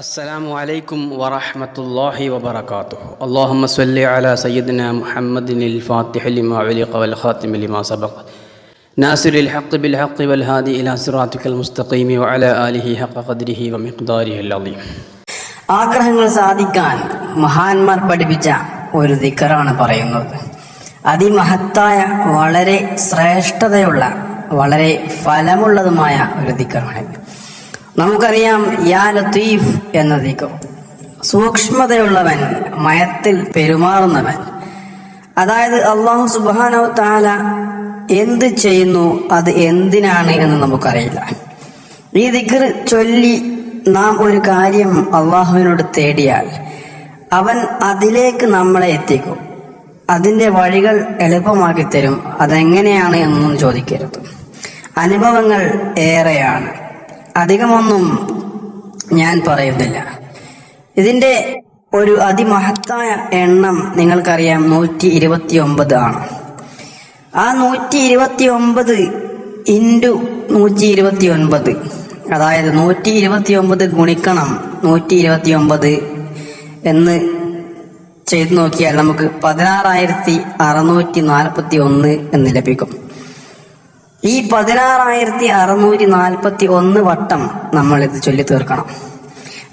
السلام عليكم ورحمة الله وبركاته اللهم صل على سيدنا محمد الفاتح لما علق والخاتم لما سبق ناصر الحق بالحق والهادي إلى صراطك المستقيم وعلى آله حق قدره ومقداره العظيم ആഗ്രഹങ്ങൾ സാധിക്കാൻ മഹാന്മാർ പഠിപ്പിച്ച ഒരു ദിക്കറാണ് പറയുന്നത് അതിമഹത്തായ വളരെ ശ്രേഷ്ഠതയുള്ള വളരെ ഫലമുള്ളതുമായ ഒരു ദിക്കറാണ് നമുക്കറിയാം യാ ലത്തീഫ് എന്ന ദിക്കം സൂക്ഷ്മതയുള്ളവൻ മയത്തിൽ പെരുമാറുന്നവൻ. അതായത് അള്ളാഹു സുബാനോ എന്ത് ചെയ്യുന്നു അത് എന്തിനാണ് എന്ന് നമുക്കറിയില്ല. ഈ ദിക്കർ ചൊല്ലി നാം ഒരു കാര്യം അള്ളാഹുവിനോട് തേടിയാൽ അവൻ അതിലേക്ക് നമ്മളെ എത്തിക്കും. അതിന്റെ വഴികൾ എളുപ്പമാക്കി തരും അതെങ്ങനെയാണ് എന്നൊന്നും ചോദിക്കരുത്. അനുഭവങ്ങൾ ഏറെയാണ്. അധികമൊന്നും ഞാൻ പറയുന്നില്ല. ഇതിന്റെ ഒരു അതിമഹത്തായ എണ്ണം നിങ്ങൾക്കറിയാം നൂറ്റി ഇരുപത്തി ഒമ്പത് ആണ്. ആ നൂറ്റി ഇരുപത്തി ഒമ്പത് ഇന്റു നൂറ്റി ഇരുപത്തി ഒൻപത് അതായത് നൂറ്റി ഇരുപത്തി ഒമ്പത് ഗുണിക്കണം നൂറ്റി ഇരുപത്തി ഒമ്പത് എന്ന് ചെയ്തു നോക്കിയാൽ നമുക്ക് പതിനാറായിരത്തി അറുന്നൂറ്റി നാൽപ്പത്തി ഒന്ന് എന്ന് ലഭിക്കും. ഈ പതിനാറായിരത്തി അറുന്നൂറ്റി നാൽപ്പത്തി ഒന്ന് വട്ടം നമ്മൾ ഇത് ചൊല്ലി തീർക്കണം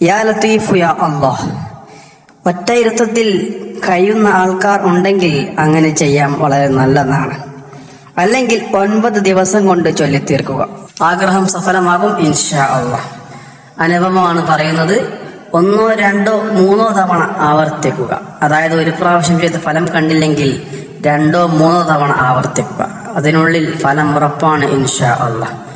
യാ ലത്തീഫു യാ അള്ളാഹ് ഒറ്റയിരുത്തത്തിൽ കഴിയുന്ന ആൾക്കാർ ഉണ്ടെങ്കിൽ അങ്ങനെ ചെയ്യാൻ വളരെ നല്ലതാണ്. അല്ലെങ്കിൽ ഒൻപത് ദിവസം കൊണ്ട് ചൊല്ലി തീർക്കുക ആഗ്രഹം സഫലമാകും ഇൻഷാ അള്ളാഹ്. അനുഭവമാണ് പറയുന്നത് ഒന്നോ രണ്ടോ മൂന്നോ തവണ ആവർത്തിക്കുക. അതായത് ഒരു പ്രാവശ്യം ചെയ്ത് ഫലം കണ്ടില്ലെങ്കിൽ രണ്ടോ മൂന്നോ തവണ ആവർത്തിക്കുക. അതിനുള്ളിൽ ഫലം ഉറപ്പാണ് ഇൻഷാ അല്ല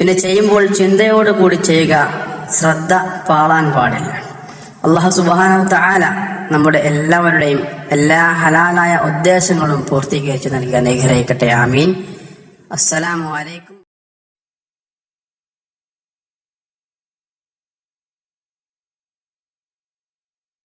പിന്നെ ചെയ്യുമ്പോൾ ചിന്തയോട് കൂടി ചെയ്യുക ശ്രദ്ധ പാളാൻ പാടില്ല. അള്ളാഹു സുബാന താല നമ്മുടെ എല്ലാവരുടെയും എല്ലാ ഹലാലായ ഉദ്ദേശങ്ങളും പൂർത്തീകരിച്ച് നൽകി അനുഗ്രഹിക്കട്ടെ. ആമീൻ. അസ്സലാമു അലൈക്കും.